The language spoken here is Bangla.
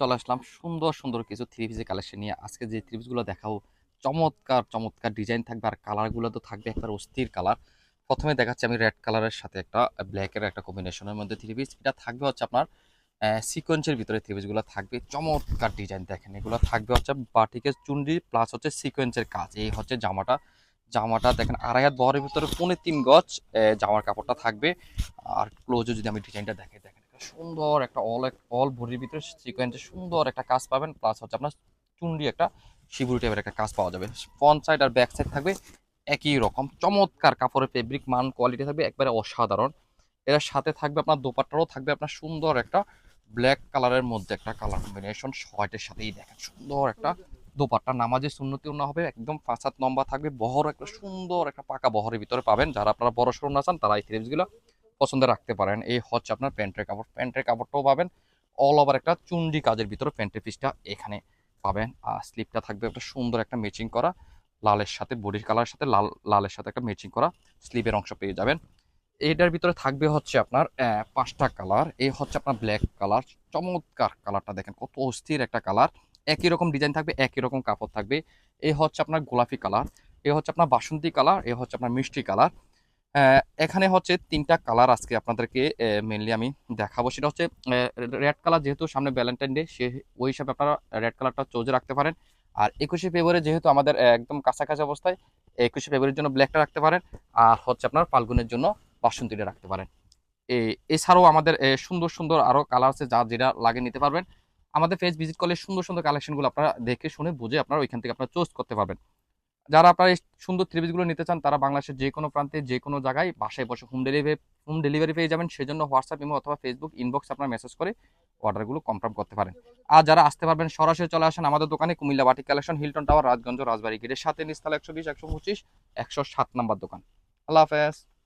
চলে আসলাম। সুন্দর সুন্দর কিছু থ্রি পিসের কালেকশন নিয়ে। আজকে যে থ্রি পিসগুলো দেখাবো, চমৎকার চমৎকার ডিজাইন থাকবে। আর কালারগুলো তো থাকবে একবার অস্থির কালার প্রথমে দেখাচ্ছি আমি রেড কালারের সাথে একটা ব্ল্যাকের একটা কম্বিনেশনের মধ্যে থ্রি পিস এটা থাকবে হচ্ছে আপনার সিকোয়েন্সের ভিতরে থ্রি পিসগুলো থাকবে। চমৎকার ডিজাইন দেখেন, এগুলো থাকবে হচ্ছে বাটিকের চুন্ডি প্লাস হচ্ছে সিকোয়েন্সের কাজ। এই হচ্ছে জামাটা। জামাটা দেখেন, আড়াই হাত বহরের ভিতরে পৌনে তিন গজ জামার কাপড়টা থাকবে। আর ক্লোজে যদি আমি ডিজাইনটা দেখে দেখেন। সুন্দর একটা অল এক অল ভরির ভিতরে সিকোয়েন্সে সুন্দর একটা কাজ পাবেন প্লাস হচ্ছে আপনার চুন্ডি একটা শিবুরি টাইপের একটা কাজ পাওয়া যাবে। ফ্রন্ট সাইড আর ব্যাক সাইড থাকবে একই রকম, চমৎকার কাপড়ের ফেব্রিক মান কোয়ালিটি থাকবে একবারে অসাধারণ। এর সাথে থাকবে আপনার দোপাট্টারও থাকবে আপনার সুন্দর একটা ব্ল্যাক কালারের মধ্যে একটা কালার কম্বিনেশন হোয়াইটের সাথেই দেখেন, সুন্দর একটা দোপাট্টা। নামাজে সুন্নতি উন্না হবে, একদম হাত লম্বা থাকবে বহর একটা সুন্দর একটা পাকা বহরের ভিতরে পাবেন। যারা আপনারা বড় সরু না চান, তারা এই থ্রিপসগুলো পছন্দ রাখতে পারেন। এই হচ্ছে আপনার প্যান্টের কাপড়। প্যান্টের কাপড়টাও পাবেন। অল ওভার একটা চুন্ডি কাজের ভিতরে প্যান্টের পিসটা এখানে পাবেন। আর স্লিপটা থাকবে একটা সুন্দর একটা ম্যাচিং করা। লালের সাথে, বডির কালারের সাথে লাল, লালের সাথে একটা ম্যাচিং করা স্লিপের অংশ পেয়ে যাবেন। এটার ভিতরে থাকবে হচ্ছে আপনার পাঁচটা কালার এই হচ্ছে আপনার ব্ল্যাক কালার চমৎকার কালারটা দেখেন, কত অস্থির একটা কালার একই রকম ডিজাইন থাকবে, একই রকম কাপড় থাকবে। এই হচ্ছে আপনার গোলাপি কালার এ হচ্ছে আপনার বাসন্তী কালার এ হচ্ছে আপনার মিষ্টি কালার এখানে হচ্ছে তিনটা কালার আজকে আপনাদেরকে মেনলি আমি দেখাবো। সেটা হচ্ছে রেড কালার যেহেতু সামনে ভ্যালেন্টাইন ডে সে, ওই হিসাবে আপনারা রেড কালারটা চোজে রাখতে পারেন। আর একুশে ফেব্রুয়ারি যেহেতু আমাদের একদম কাছাকাছি অবস্থায়, একুশে ফেব্রুয়ারির জন্য ব্ল্যাকটা রাখতে পারেন। আর হচ্ছে আপনার ফাল্গুনের জন্য বাসন্তীটা রাখতে পারেন। এছাড়াও আমাদের সুন্দর সুন্দর আরও কালার আছে যা, যেটা লাগে নিতে পারবেন। আমাদের পেজ ভিজিট করলে সুন্দর সুন্দর কালেকশনগুলো আপনারা দেখে, শুনে, বুঝে আপনারা ওইখান থেকে আপনারা চোজ করতে পারবেন। যারা আপনারা সুন্দর ত্রিভিজগুলো নিতে চান, তারা বাংলাদেশের যে কোনো প্রান্তে যে কোনো জায়গায় বাসায় বসে হোম ডেলিভারি হোম ডেলিভারি পেয়ে যাবেন। সেজন্য হোয়াটসঅ্যাপ ইমো অথবা ফেসবুক ইনবক্স আপনার মেসেজ করে অর্ডারগুলো কনফার্ম করতে পারেন। আর যারা আসতে পারবেন, সরাসরি চলে আসেন আমাদের দোকানে, কুমিল্লা বাটি collection Hilton tower Rajganj Rajbari গেটের সাথে নিস্তাল একশো বিশ, একশো পঁচিশ, একশো সাত নাম্বার দোকান। আল্লাহ হাফেজ।